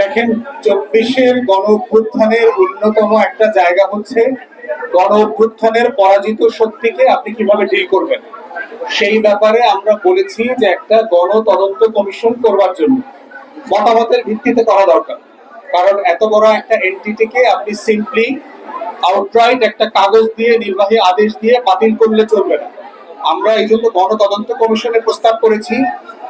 দেখেন, চব্বিশের গণ অভ্যুত্থানের অন্যতম একটা জায়গা হচ্ছে গণ অভ্যুত্থানের পরাজিত শক্তিকে আপনি কীভাবে ডিল করবেন? সেই ব্যাপারে আমরা বলেছি যে একটা গণ তদন্ত কমিশন করবার জন্য মতামতের ভিত্তিতে করা দরকার। কারণ এত বড় একটা এন্টিটিকে আপনি সিম্পলি আউটরাইট একটা কাগজ দিয়ে, নির্বাহী আদেশ দিয়ে বাতিল করলে চলবে না। আমরা এই জন্য গণ তদন্ত কমিশনের প্রস্তাব করেছি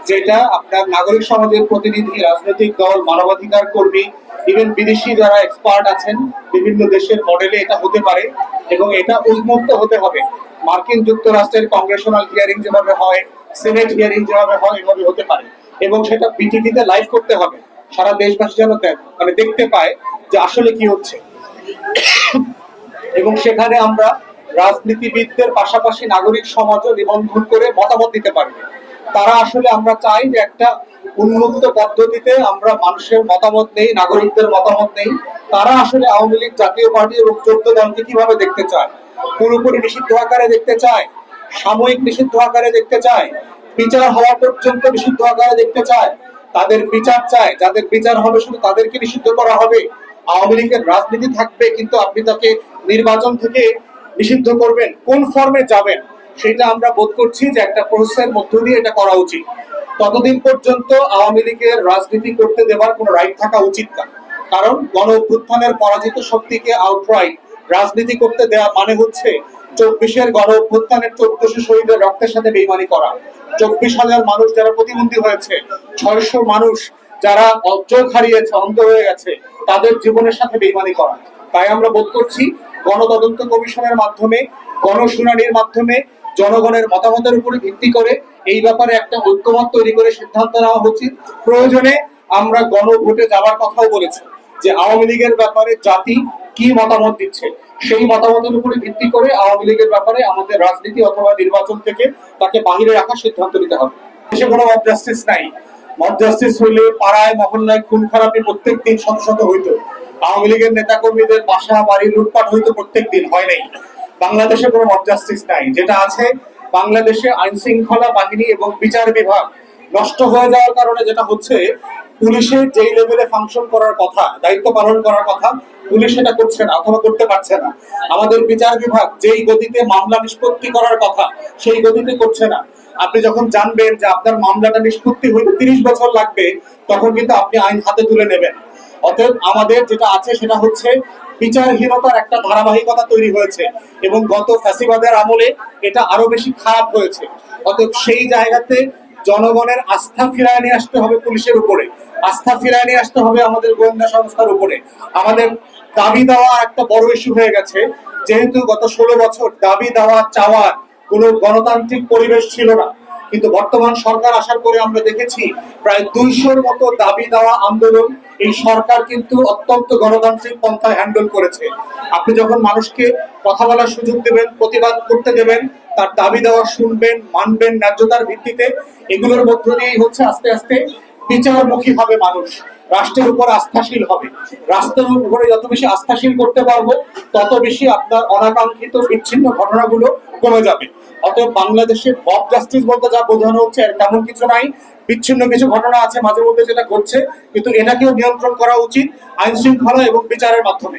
যেটা আপনার নাগরিক সমাজের প্রতিনিধি, রাজনৈতিক দল, মানবাধিকার কর্মী ইভেন বিদেশি যারা এক্সপার্ট আছেন, বিভিন্ন দেশের মডেলে এটা হতে পারে এবং এটা উন্মুক্ত হতে হবে। মার্কিন যুক্তরাষ্ট্রের কংগ্রেশনাল হিয়ারিং যেভাবে হয় সিনেট হিয়ারিং যেভাবে হয়, এভাবে হতে পারে। এবং সেটা বিটিভিতে লাইভ করতে হবে। সারা দেশবাসী যেন মানে দেখতে পায় যে আসলে কি হচ্ছে। এবং সেখানে আমরা রাজনীতিবিদদের পাশাপাশি নাগরিক সমাজও নিবন্ধন করে মতামত দিতে পারবে। তারা আসলে আমরা চাই যে একটা উন্মুক্ত পদ্ধতিতে আমরা মানুষের মতামত নেই, নাগরিকদের মতামত নেই। তারা আসলে আওয়ামী লীগ জাতীয় পার্টি এবং চোদ্দ দলকে কীভাবে দেখতে চায়? পুরোপুরি নিষিদ্ধ আকারে দেখতে চায়? সাময়িক নিষিদ্ধ আকারে দেখতে চায়? বিচার হওয়া পর্যন্ত নিষিদ্ধ আকারে দেখতে চায়? তাদের বিচার চায়। যাদের বিচার হবে, শুধু তাদেরকে নিষিদ্ধ করা হবে। আওয়ামী লীগের রাজনীতি থাকবে, কিন্তু আপনি তাকে নির্বাচন থেকে নিষিদ্ধ করবেন। কোন ফর্মে যাবেন? সেটা আমরা বোধ করছি যে একটা প্রসেসের মধ্য দিয়ে এটা করা উচিত। ততদিন পর্যন্ত আওয়ামী লীগের রাজনীতি করতে দেওয়ার কোনো রাইট থাকা উচিত না। কারণ গণ অভ্যুত্থানের পরাজিত শক্তিকে আউটরাইট রাজনীতি করতে দেওয়া মানে হচ্ছে চব্বিশের গণ অভ্যুত্থানের চোদ্দশো শহীদের রক্তের সাথে বেইমানি করা। চব্বিশ হাজার মানুষ যারা প্রতিবন্ধী হয়েছে, ছয়শো মানুষ যারা চোখ হারিয়েছে, অন্ধ হয়ে গেছে, তাদের জীবনের সাথে বেইমানি করা। তাই আমরা বোধ করছি গণতদন্ত কমিশনের মাধ্যমে, গণশুনানির মাধ্যমে জনগণের মতামতের উপরে ভিত্তি করে এই ব্যাপারে একটা ঐক্যমত তৈরি করে সিদ্ধান্ত নেওয়া উচিত প্রয়োজনে আমরা গণভোটে যাওয়ার কথাও বলেছি যে আওয়ামী লীগের ব্যাপারে জাতি কি মতামত দিচ্ছে? সেই মতামতের উপরে ভিত্তি করে আওয়ামী লীগের ব্যাপারে আমাদের রাজনীতি অথবা নির্বাচন থেকে তাকে বাহিরে রাখার সিদ্ধান্ত নিতে হবে। দেশে কোনো মব জাস্টিস নাই। মব জাস্টিস হইলে পাড়ায়, মহল্লায় খুন খারাপি প্রত্যেক দিন শত শত হইতো। আওয়ামী লীগের নেতা কর্মীদের বাসা, বাড়ি, লুটপাট হইতো প্রত্যেক দিন, হয় নাই। বাংলাদেশে কোনো মব জাস্টিস নাই। যেটা আছে, বাংলাদেশে আইন শৃঙ্খলা বাহিনী এবং বিচার বিভাগ নষ্ট হয়ে যাওয়ার কারণে যেটা হচ্ছে পুলিশের যেই লেভেলে ফাংশন করার কথা, দায়িত্ব পালন করার কথা, পুলিশ সেটা করছে না অথবা করতে পারছে না। আমাদের বিচার বিভাগ যেই গতিতে মামলা নিষ্পত্তি করার কথা, সেই গতিতে করছে না। আপনি যখন জানবেন যে আপনার মামলাটা নিষ্পত্তি হইতে তিরিশ বছর লাগবে, তখন কিন্তু আপনি আইন হাতে তুলে নেবেন। অতএব আমাদের যেটা আছে সেটা হচ্ছে বিচারহীনতার একটা ধারাবাহিকতা তৈরি হয়েছে এবং গত ফ্যাসিবাদের আমলে এটা আরও বেশি খারাপ হয়েছে। অতএব সেই জায়গাতে জনগণের আস্থা ফিরায় নিয়ে আসতে হবে পুলিশের উপরে। আস্থা ফিরায় নিয়ে আসতে হবে আমাদের গোয়েন্দা সংস্থার উপরে। আমাদের দাবি দেওয়া একটা বড় ইস্যু হয়ে গেছে। যেহেতু গত ষোলো বছর দাবি দেওয়া চাওয়ার কোনো গণতান্ত্রিক পরিবেশ ছিল না। কিন্তু বর্তমান সরকার আসার পরে আমরা দেখেছি, প্রায় দুইশোর মতো দাবি দেওয়া আন্দোলন এই সরকার কিন্তু অত্যন্ত গণতান্ত্রিক পন্থায় হ্যান্ডেল করেছে। আপনি যখন মানুষকে কথা বলার সুযোগ দেবেন, প্রতিবাদ করতে দেবেন তার দাবি দেওয়া শুনবেন, মানবেন ন্যায্যতার ভিত্তিতে। এগুলোর মধ্য দিয়েই হচ্ছে আস্তে আস্তে বিচারমুখী হবে মানুষ। রাষ্ট্রের উপর আস্থাশীল হবে। রাষ্ট্রের উপরে যত বেশি আস্থাশীল করতে পারব, তত বেশি আপনার অনাকাঙ্ক্ষিত বিচ্ছিন্ন ঘটনাগুলো কমে যাবে। অতএব বাংলাদেশে মব জাস্টিস বলতে যা বোঝানো হচ্ছে তেমন কিছু নাই। বিচ্ছিন্ন কিছু ঘটনা আছে মাঝে মধ্যে যেটা ঘটছে, কিন্তু এটাকেও নিয়ন্ত্রণ করা উচিত আইন শৃঙ্খলা এবং বিচারের মাধ্যমে।